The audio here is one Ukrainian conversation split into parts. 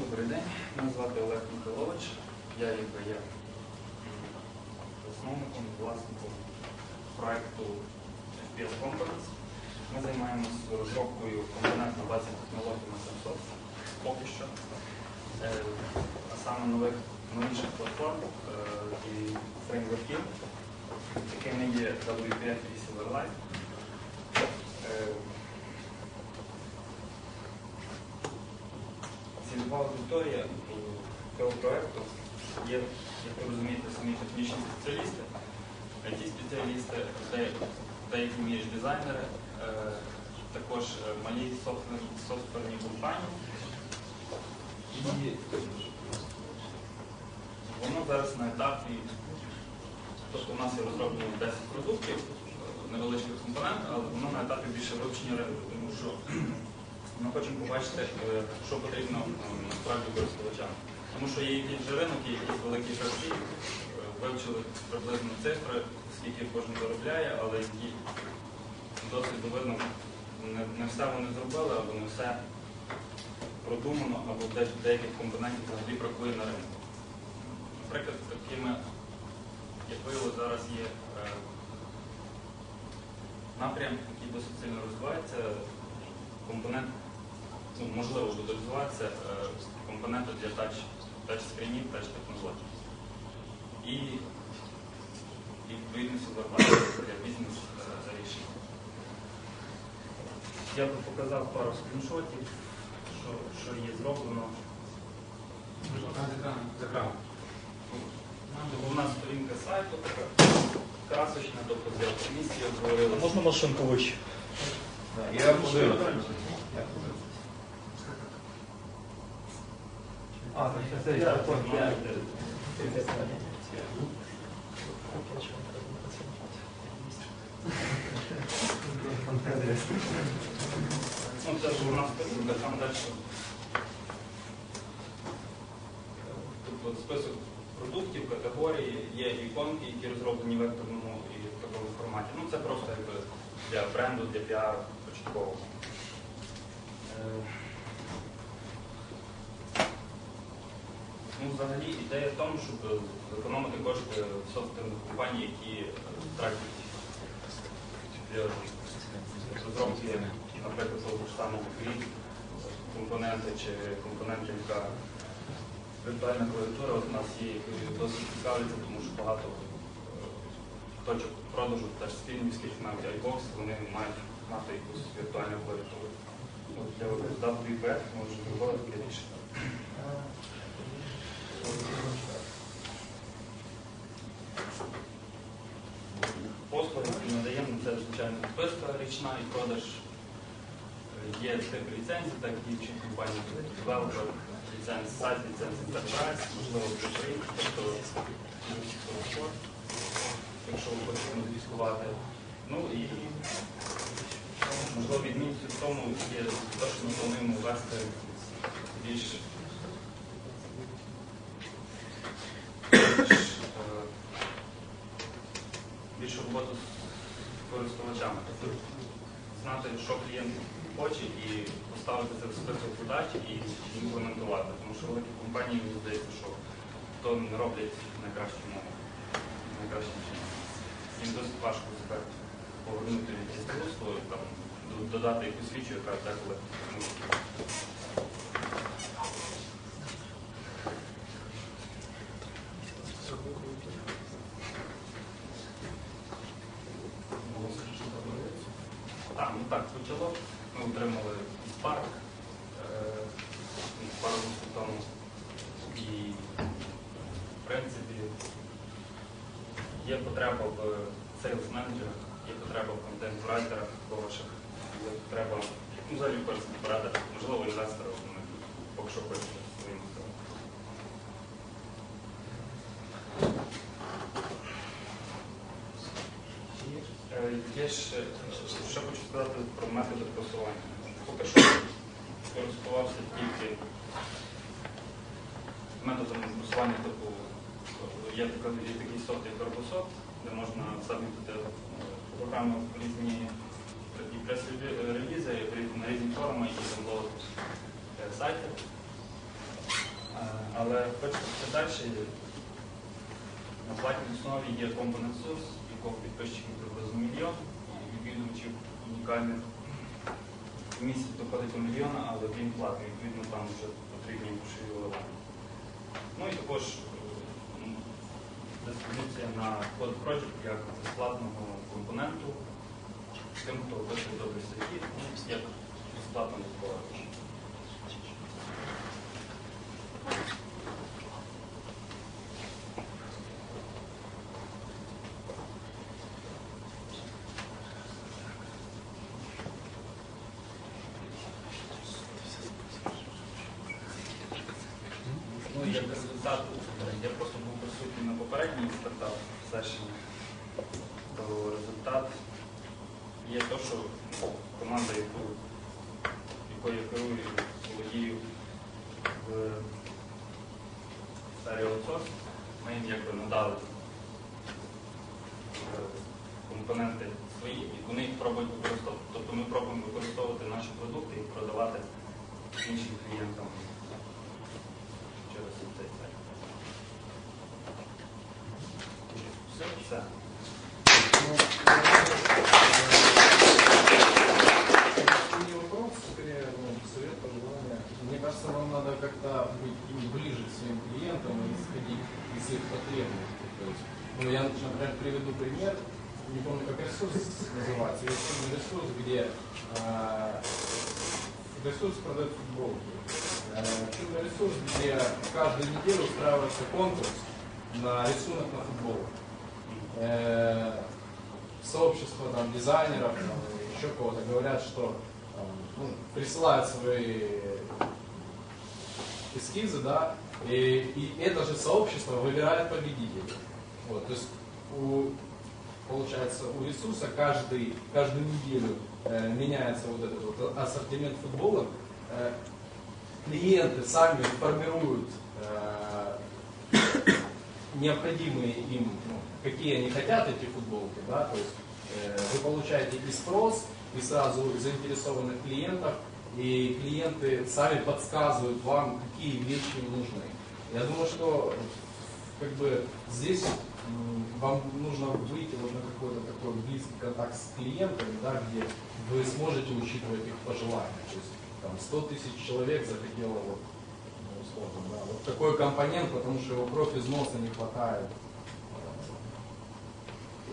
Добрий день. Мене звати Олег Миколович. Я є засновником, власником проекту FPS Components. Ми займаємося розробкою компонент на базі технологій 700 поки що. Е, А саме нових новіших платформ е, і фреймворків, якими є WPF і Silverlight. Цільова аудиторія у цього проєкту є, як ви розумієте, самі технічні спеціалісти, IT-спеціалісти, де- деякі між дизайнери, е, також е, малі софтвер- софтверні компанії. І воно зараз на етапі, тобто у нас є розроблено 10 продуктів, е, невеличких компонент, але воно на етапі більше вивчення ринку, тому що ми хочемо побачити, е, що потрібно е, насправді користувачам. Тому що є якийсь же ринок, є якісь великі гравці, е, вивчили приблизно цифри, скільки кожен заробляє, але які досить видно, не, все вони зробили, або не все продумано, або де- деяких компонентів взагалі бракує на ринку. Наприклад, такими, як виявилося, зараз є напрям, який досить сильно розвивається, компонент, ну, можливо, буде розвиватися е, компоненти для тач, тач-скрінів, тач-технологій. І, і відповідно сюди для бізнес-рішень. Я би показав пару скріншотів, що, що є зроблено. Головна сторінка сайту така красочна, тобто для комісії обговорили. Можна машинку вище? Я подивлюся. А, це телефон. знаю, Ну, це ж у нас сторінка, там далі. Тобто список продуктів, категорії, є іконки, які розроблені в векторному і в такому форматі. Ну, це просто якби для бренду, для піару початкового. Ну, взагалі ідея в тому, щоб зекономити кошти софтверних компаній, які е, тратять для розробки, наприклад, того ж самого грі, компоненти чи компоненти, яка віртуальна клавіатура у нас є досить цікавиться, тому що багато е, точок продажу теж спільнівських, навіть iBox, вони мають мати якусь віртуальну клавіатуру. От Для VPF може вибрати таке рішення. Послуги, які надаємо, це звичайно підписка річна і продаж. Е, Є тип ліцензій, так і інші компанії, девелопер, ліценз сайт, ліценз інтерпрайс, можливо, пришли, тобто спорт, якщо ви хочете модифікувати. Ну і можливо відмінністю в тому є те, що ми плануємо ввести більш, е, більшу роботу з користувачами. Тобто знати, що клієнт хоче, і поставити це в список задач і імплементувати. Тому що великі компанії, мені здається, що то не роблять найкращому найкращим чином. Їм досить важко себе повернути від діструслу, додати якусь фічу, яка деколи ну, Так, ну так, почало. Ми отримали Spark е, пару тому. І, в принципі, є потреба в sales менеджерах є потреба в контент-райтерах хороших, є потреба ну, взагалі в корисних порадах, можливо, інвесторів, вони поки що хочуть своїм. Е, Є ще, що хочу сказати про методи просування. Поки що користувався тільки методом просування, типу є такий софт, як Corbusoft, де можна сабмітити е, програми в різні такі прес-релізи, на різні форуми і домовити сайти. Але хочеться далі. На платній основі є компонент source, якого підписчиків приблизно мільйон, і відвідувачів унікальних в місяць доходить до мільйона, але він платний, відповідно там вже потрібні грошові. Ну і також м, дистрибуція на код Project як безплатного компоненту тим, хто пише добрі статті, ну, як безплатно відбувається. Ну, як результат, я просто був присутній на попередній стартап сесії, то результат є те, що команда, яку, якою я керую, володію в сфері аутсорс, ми їм якби надали Все, все. Не вопрос, скорее ну, совет, пожелание. Мне кажется, вам надо как-то быть ближе к своим клиентам и исходить из их потребностей. Ну, я, например, приведу пример. Не помню, как ресурс называется. Есть ресурс, где а, ресурс продает футболки. Э, ресурс, где каждую неделю устраивается конкурс на рисунок на футбол. Э, сообщество там, дизайнеров, там, еще кого-то говорят, что там, ну, присылают свои эскизы, да, и, и это же сообщество выбирает победителей. Вот, то есть у, получается у ресурса каждый, каждую неделю э, меняется вот этот вот ассортимент футбола. Э, клиенты сами формируют э, необходимые им, ну, какие они хотят эти футболки, да, то есть э, вы получаете и спрос, и сразу заинтересованных клиентов, и клиенты сами подсказывают вам, какие вещи им нужны. Я думаю, что как бы здесь вам нужно выйти вот на какой-то такой близкий контакт с клиентами, да, где вы сможете учитывать их пожелания. То есть там 100 тысяч человек захотело вот, условно, да, вот такой компонент, потому что его кровь из носа не хватает.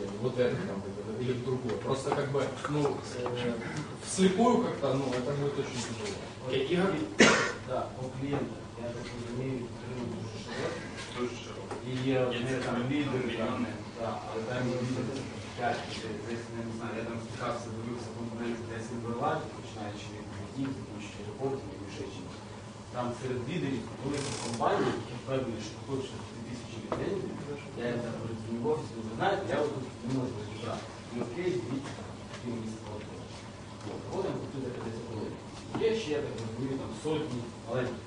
э, Вот это там, или в другое. Просто как бы, ну, э, вслепую как-то, ну, это будет очень тяжело. Окей, Ігор, да, по клієнтах, я так розумію, підтримую дуже широко. Дуже широко. І є Є вони ці там лідери, там, мільйони. да, але там є лідери, п'ять, чотири, десь, я не знаю, я там стикався, дивився компоненти десь Silverlight, починаючи від кредитів, закінчуючи репортів і ще чимось. Там серед лідерів великих компаній, які впевнені, що хочуть тисячі людей, я їм так говорю, в офісі, ви знаєте, я тут не можу розібрати. Ну, окей, дивіться, таким місце платили. Потім тут десь коли. Є ще, я так розумію, там сотні маленьких.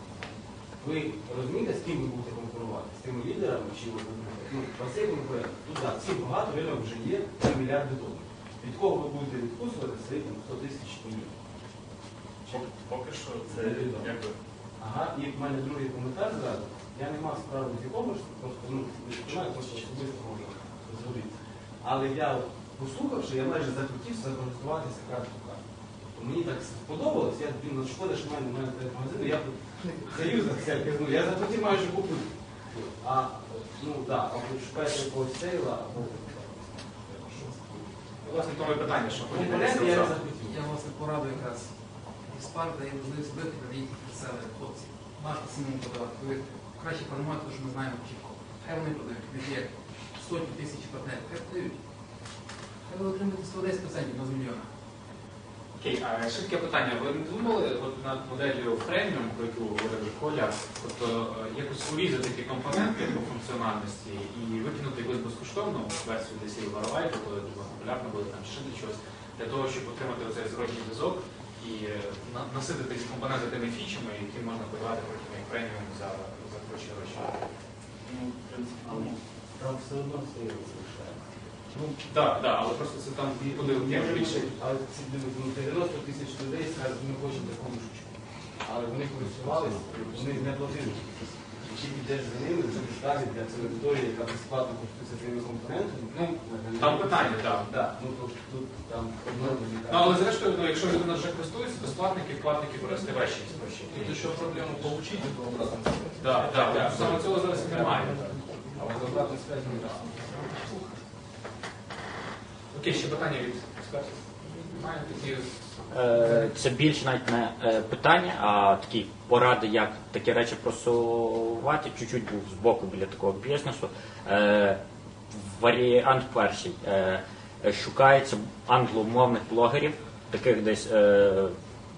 Ви розумієте, з ким ви будете конкурувати? З тими лідерами чи ви будете? Ну, цій конкуренції. Тут так, всі багато ринок вже є на мільярди доларів. Від кого ви будете відкусувати свої там 100 тисяч ні? Пок- Поки що це якби Ага, і в мене другий коментар зразу. Я не мав справи з якомусь, просто ну, не знаю, просто особисто можна згодитися. Але я послухавши, я майже захотів закористуватися карткою. Тобто мені так сподобалось, я блін, ну, шкода, що в мене немає магазину, я тут заюзався, я кажу, я захотів майже купити. А ну так, або шукаєте якогось сейла, або Власне, тому і питання, що компоненти я не захотів. Я власне пораду якраз Іспар дає можливість збити кредит для себе хлопці. Важко самому подавати. Ви краще формувати, тому що ми знаємо чітко. Хай вони продають. Від є сотні тисяч партнерів. Хай продають. Хай ви отримаєте 110% на з мільйона. Окей, а таке питання. Ви не думали от над моделлю преміум, про яку говорив Коля, тобто е, якось урізати ті компоненти по функціональності і викинути якусь безкоштовну версію для Silverlight, коли дуже популярно буде там ще для чогось, для того, щоб отримати оцей зворотній зв'язок і е, такі компоненти тими фічами, які можна подавати потім як преміум за, за гроші гроші. ну, в принципі, Але ну, там все одно все залишається. Ну так, так, але просто це там буде більше. Але ці ну, 90 тисяч людей зараз не хочуть таку мишечку. Але вони користувалися, вони не платили. І підеш за ними, вже шукати для цієї аудиторії, яка безплатно користується твоїми компонентами. Ну, там питання, так. Так, ну тобто тут там одно Ну, але зрештою, ну, якщо людина вже користується, безплатники, платники просто вещі спрощені. Тут проблема получить эту обратную связь. Так, так, саме цього зараз і немає. А вот обратной связи не. Окей, ще питання від експертів. Е, Це більше навіть не е, питання, а такі поради, як такі речі просувати. Чуть-чуть був з боку біля такого бізнесу. Е, Варіант перший. Шукається англомовних блогерів, таких десь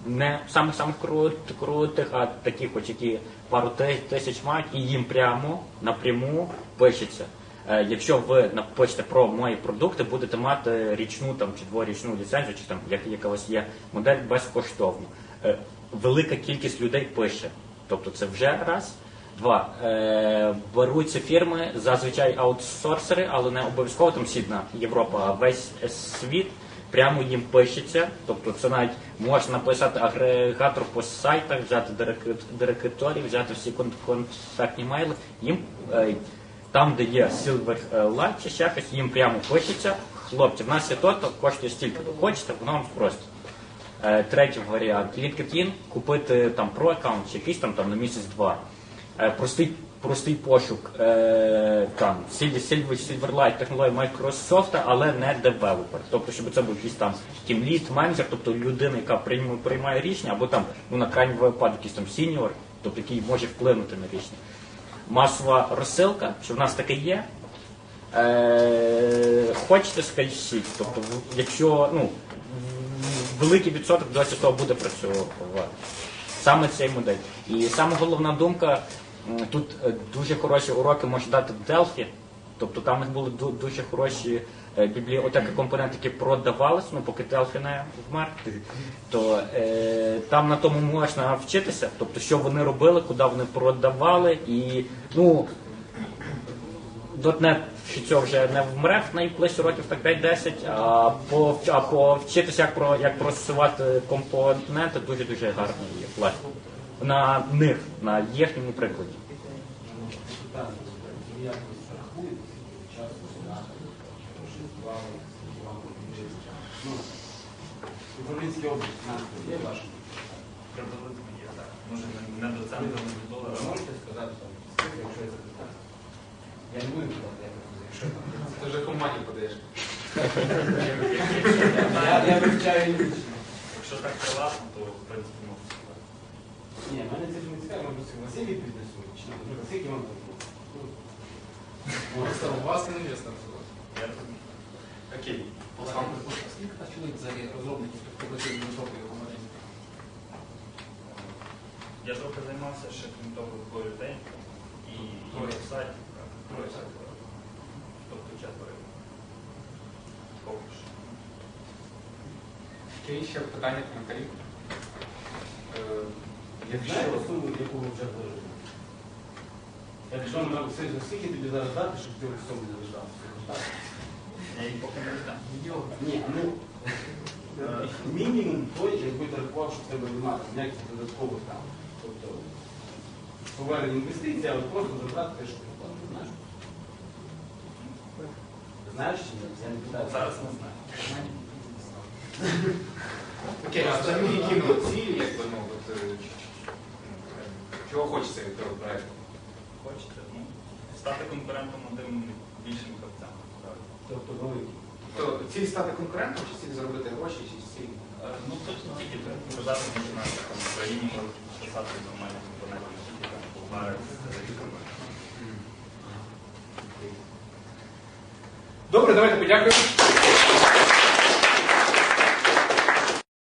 не самих самих крут- крутих, а таких, хоч які пару тисяч мають, і їм прямо напряму пишеться. Е, Якщо ви напишете про мої продукти, будете мати річну там чи дворічну ліцензію, чи там як яка у вас є модель безкоштовно. Е, Велика кількість людей пише. Тобто це вже раз. Два. Е, беруться фірми, зазвичай аутсорсери, але не обов'язково там Сідна Європа, а весь світ прямо їм пишеться. Тобто це навіть можна написати агрегатор по сайтах, взяти дирек- взяти всі контактні мейли. Їм е, там, де є Silverlight чи ще щось, їм прямо пишеться. Хлопці, в нас є то, то коштує стільки. то Хочете, воно вам спросить. Е, Третій варіант LinkedIn, купити там про аккаунт чи якийсь там, там на місяць-два. Е, Простий, простий пошук е, там Silver, Silver, Silverlight технології Microsoft, але не девелопер. Тобто, щоб це був якийсь там тімліт, менеджер, тобто людина, яка приймає рішення, або там ну, на крайній випадок якийсь там сіньор, тобто який може вплинути на рішення. Масова розсилка, що в нас таке є. Е, хочете, скажіть. Тобто, якщо ну, великий відсоток досі того буде працювати. Саме цей модель. І саме головна думка, тут е, дуже хороші уроки може дати Delphi. Тобто там були дуже хороші е, бібліотеки компоненти, які продавались, ну поки Delphi не вмер, то е, там на тому можна вчитися, тобто що вони робили, куди вони продавали, і ну .NET цього вже не вмре в найближчі років так 5-10, а, по, а повчитися, як, про, як просувати компоненти, дуже-дуже гарний є план. На них, на їхньому прикладі. питання, як ви страхуєте часу свята, що склали, вам побіжить. Ну, управлінський область, є ваш? Приблизно є так. Може не- до центру, не до долара. можете сказати там, якщо я запитаю? Я не буду питати, як це, якщо. Ти вже компанію подаєш. Я, вивчаю інглічно. Якщо так приватно, то в принципі можу сказати. Ні, мене це не цікаво, може бути Василій піднесуть, чи наприклад, скільки вам тут? У вас сюда. Я розумію. Окей. Скільки та чоловік взагалі розробників, хто працює в його? Я трохи займався ще крім того двоє людей і Троє. сайт. Троє сайт. Тобто четверо. Поки що. Ще питання, коментарі. Е, Якщо суму, яку ви вже вложили? Якщо все, скільки тобі зараз дати, щоб ти в цьому не лежав? Я їх поки не здам. Ні, ну е, мінімум той, який ти рахував, що в тебе немає ніяких додаткових там. Тобто повернення інвестицій, а от просто забрати те, що ти вкладав. Знаєш? Знаєш чи ні? Я не питаю. Зараз не знаю. Окей, а взагалі які ну, цілі, якби, ну, от, е, чого хочеться від цього проекту? Хочете? Ну, стати конкурентом одним більшим гравцям. Тобто великі. То ціль стати конкурентом, чи ціль заробити гроші, чи ціль? Е, Ну, точно тільки продати показати, що на там, в Україні можуть писати нормальні компоненти, не тільки там Болгарія, Добре, давайте подякуємо.